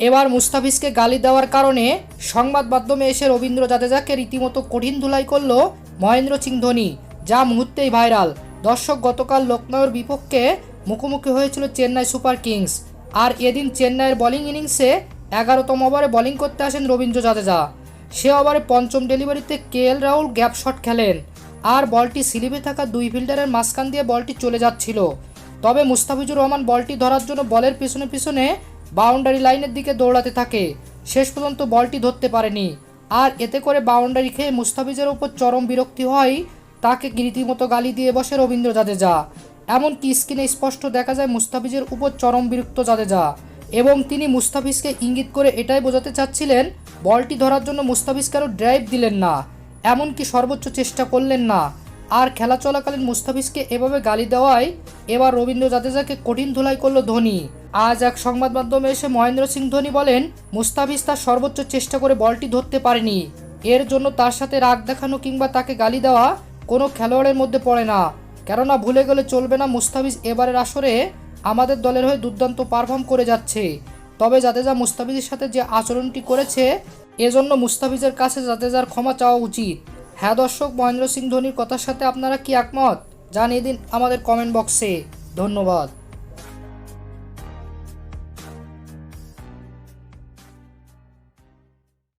এবার মুস্তাফিজকে গালি দেওয়ার কারণে সংবাদ মাধ্যমে এসে রবীন্দ্র জাদেজাকে রীতিমতো কঠিন ধুলাই করল মহেন্দ্র সিং ধোনি, যা মুহূর্তেই ভাইরাল। দর্শক গতকাল লখনৌর বিপক্ষে মুখোমুখি হয়েছিল চেন্নাই সুপার কিংস, আর এদিন চেন্নাইয়ের বোলিং ইনিংসে এগারোতম ওভারে বোলিং করতে আসেন রবীন্দ্র জাদেজা। সে ওভারে পঞ্চম ডেলিভারিতে K L Rahul gap shot খেলেন, আর বলটি স্লিপে থাকা দুই ফিল্ডারের মাঝখান দিয়ে বলটি চলে যাচ্ছিল। তবে মুস্তাফিজুর রহমান বলটি ধরার জন্য বলের পিছনে পিছনে বাউন্ডারি লাইনের দিকে দৌড়াতে থাকে। শেষ পর্যন্ত বলটি ধরতে পারেনি। আর এতে করে বাউন্ডারি খেয়ে মুস্তাফিজের ওপর চরম বিরক্তি হয়। তাকে রীতিমতো গালি দিয়ে বসে রবীন্দ্র জাদেজা। এমনকি স্ক্রিনে স্পষ্ট দেখা যায় মুস্তাফিজের উপর চরম বিরক্ত জাদেজা। এবং তিনি মুস্তাফিজকে ইঙ্গিত করে এটাই বোঝাতে চাচ্ছিলেন, বলটি ধরার জন্য মুস্তাফিজ কারও ড্রাইভ দিলেন না। এমনকি সর্বোচ্চ চেষ্টা করলেন না। আর খেলা চলাকালীন মুস্তাফিজকে এভাবে গালি দেওয়ায় এবার রবীন্দ্র জাদেজাকে কঠিন ধুলাই করল ধোনি। আজ এক সংবাদ মাধ্যমে এসে মহেন্দ্র সিং ধোনি বলেন, মুস্তাফিজ তার সর্বোচ্চ চেষ্টা করে বলটি ধরতে পারেনি। এর জন্য তার সাথে রাগ দেখানো কিংবা তাকে গালি দেওয়া কোনো খেলোয়াড়ের মধ্যে পড়ে না। কেননা ভুলে গেলে চলবে না মুস্তাফিজ এবারের আসরে আমাদের দলের হয়ে দুর্দান্ত পারফর্ম করে যাচ্ছে। তবে জাদেজা মুস্তাফিজের সাথে যে আচরণটি করেছে, এজন্য মুস্তাফিজের কাছে জাদেজার ক্ষমা চাওয়া উচিত। হ্যাঁ দর্শক, মহেন্দ্র সিং ধোনির কথার সাথে আপনারা কি একমত? জানিয়ে দিন আমাদের কমেন্ট বক্সে ধন্যবাদ।